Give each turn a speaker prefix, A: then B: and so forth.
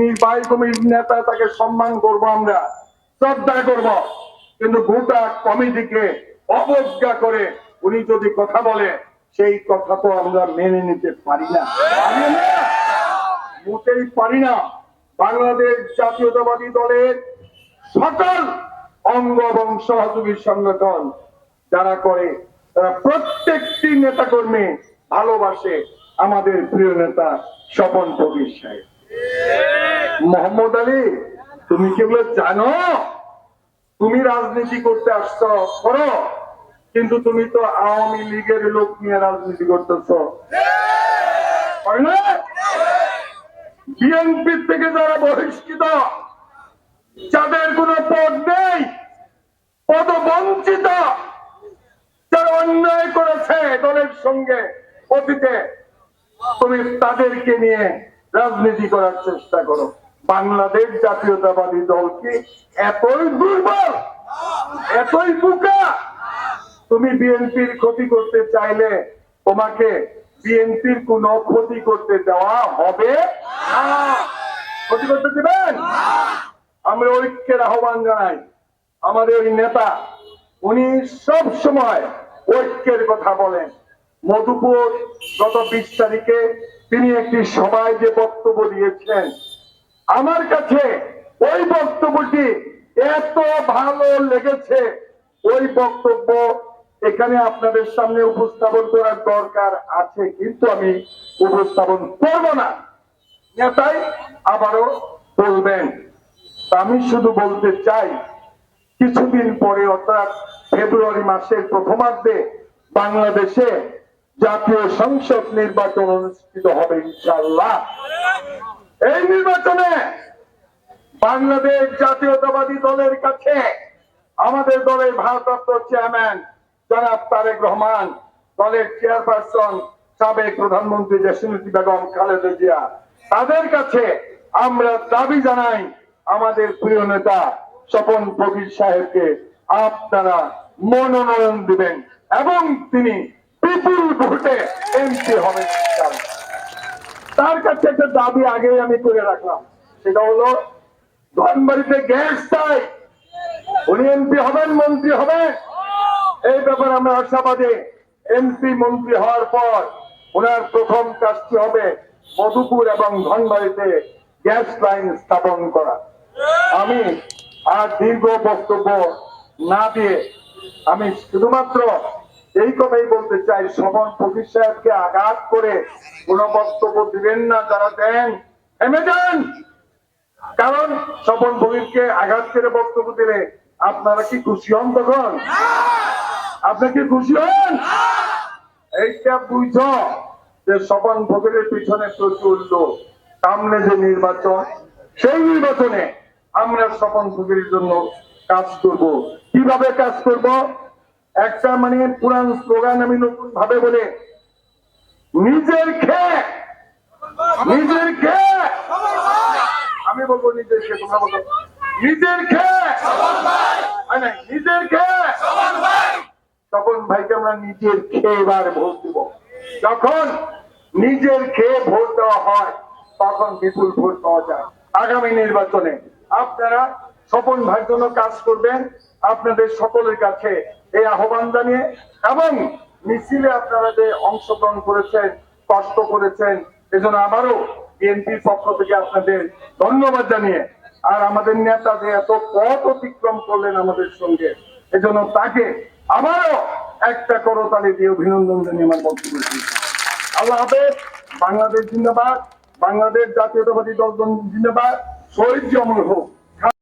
A: নির্বাহী কমিটির নেতা, তাকে সম্মান করব আমরা, শ্রদ্ধা করব। কিন্তু গোটা কমিটিকে অবজ্ঞা করে উনি যদি কথা বলে, সেই কথা তো আমরা মেনে নিতে পারি না। মোটেই পারি না। বাংলাদেশ জাতীয়তাবাদী দলের সকল অঙ্গ এবং সহযোগী সংগঠন যারা করে, তারা প্রত্যেকটি নেতা কর্মী ভালোবাসে আমাদের প্রিয় নেতা স্বপন কবির সাহেব। মোহাম্মদ আলী, তুমি কি এগুলো জানো? তুমি রাজনীতি করতে আসছ, করো। কিন্তু তুমি তো আওয়ামী লীগের লোক নিয়ে রাজনীতি করতেছ। বিএনপি থেকে যারা বহিষ্কৃত, যাদের কোনো পদ নেই পদ বঞ্চিত যারা অন্যায় করেছে দলের সঙ্গে, অতীতে, তুমি তাদেরকে নিয়ে রাজনীতি করার চেষ্টা করো। বাংলাদেশ জাতীয়তাবাদী দল কি এতই দুর্বল? এতই বুকা? তুমি বিএনপির ক্ষতি করতে চাইলে তোমাকে বিএনপির কোন ক্ষতি করতে দেওয়া হবে। ক্ষতি করতে দিবেন? আমরা ঐক্যের আহ্বান জানাই। আমাদের ওই নেতা, উনি সব সময় ঐক্যের কথা বলেন। মধুপুর গত বিশ তারিখে তিনি একটি সভায় যে বক্তব্য দিয়েছেন আমার কাছে ওই বক্তব্যটি এত ভালো লেগেছে, ওই বক্তব্য এখানে আপনাদের সামনে উপস্থাপন করার দরকার আছে, কিন্তু আমি উপস্থাপন করব না। নেতাই আবারও বলবেন। আমি শুধু বলতে চাই, কিছুদিন পরে অর্থাৎ ফেব্রুয়ারি মাসের প্রথমার্ধে বাংলাদেশে জাতীয় সংসদ নির্বাচন অনুষ্ঠিত হবে ইনশাল্লাহ এই নির্বাচনে বাংলাদেশ জাতীয়তাবাদী দলের কাছে আমাদের দলের ভারপ্রাপ্ত চেয়ারম্যান জনাব তারেক রহমান, দলের চেয়ারপারসন সাবেক প্রধানমন্ত্রী জসিমুদ্দি বেগম, খালেদা জিয়া। তাদের কাছে আমরা দাবি জানাই, আমাদের প্রিয় নেতা স্বপন ফকির সাহেবকে আপনারা মনোনয়ন দিবেন এবং তিনি বিপুল ভোটে এমপি ইনশাআল্লাহ। তার কাছে একটা দাবি আগে আমি করে রাখলাম। সেটা হলো, ধনবাড়িতে গ্যাস চাই, উনি এমপি হবেন, মন্ত্রী হবেন। এই ব্যাপারে আমরা আশাবাদী। এমপি, মন্ত্রী হওয়ার পর ওনার প্রথম কাজটি হবে মধুপুর এবং ধনবাড়িতে গ্যাস লাইন স্থাপন করা। আমি আর দীর্ঘ বক্তব্য না দিয়ে আমি শুধুমাত্র এই কথাই বলতে চাই শোভন ফকির সাহেবকে আঘাত করে কোন বক্তব্য দিবেন না, যারা দেন যান। কারণ স্বপন ফকিরকে আঘাত করে বক্তব্য দিলে আপনারা কি খুশি হন তখন? আপনি কি খুশি হন? এইটা বুঝ যে স্বপন ফকিরের পিছনে প্রচুর লোক। সামনে যে নির্বাচন, সেই নির্বাচনে আমরা স্বপন ফকিরের জন্য কাজ করব। কীভাবে কাজ করব? একটা মানে পুরান স্লোগান আমি নতুন ভাবে বলে, নিজের খেয়ে নিজের খেয়ে আমি বলব নিজের খেয়ে তোমরা বলো। নিজের খেয়ে নিজের খেয়ে তখন ভাইকে আমরা নিজের খেয়ে এবার ভোট দিব। যখন নিজের খেয়ে ভোট দেওয়া হয়, তখন বিপুল ভোট পাওয়া যায়। আগামী নির্বাচনে আপনারা স্বপন ভাইয়ের জন্য কাজ করবেন, আপনাদের সকলের কাছে এই আহ্বান জানিয়ে এবং মিছিলে আপনারা যে অংশগ্রহণ করেছেন, কষ্ট করেছেন, এজন্য আবারও বিএনপির পক্ষ থেকে আপনাদের ধন্যবাদ জানিয়ে আর আমাদের নেতা যে এত পথ অতিক্রম করলেন আমাদের সঙ্গে, এজন্য তাকে আবারও একটা করতালি দিয়ে অভিনন্দন জানিয়ে আমার বক্তব্য। আল্লাহ হাফেজ, বাংলাদেশ জিন্দাবাদ, বাংলাদেশ জাতীয়তাবাদী দল জিন্দাবাদ, শহীদ অমর হোক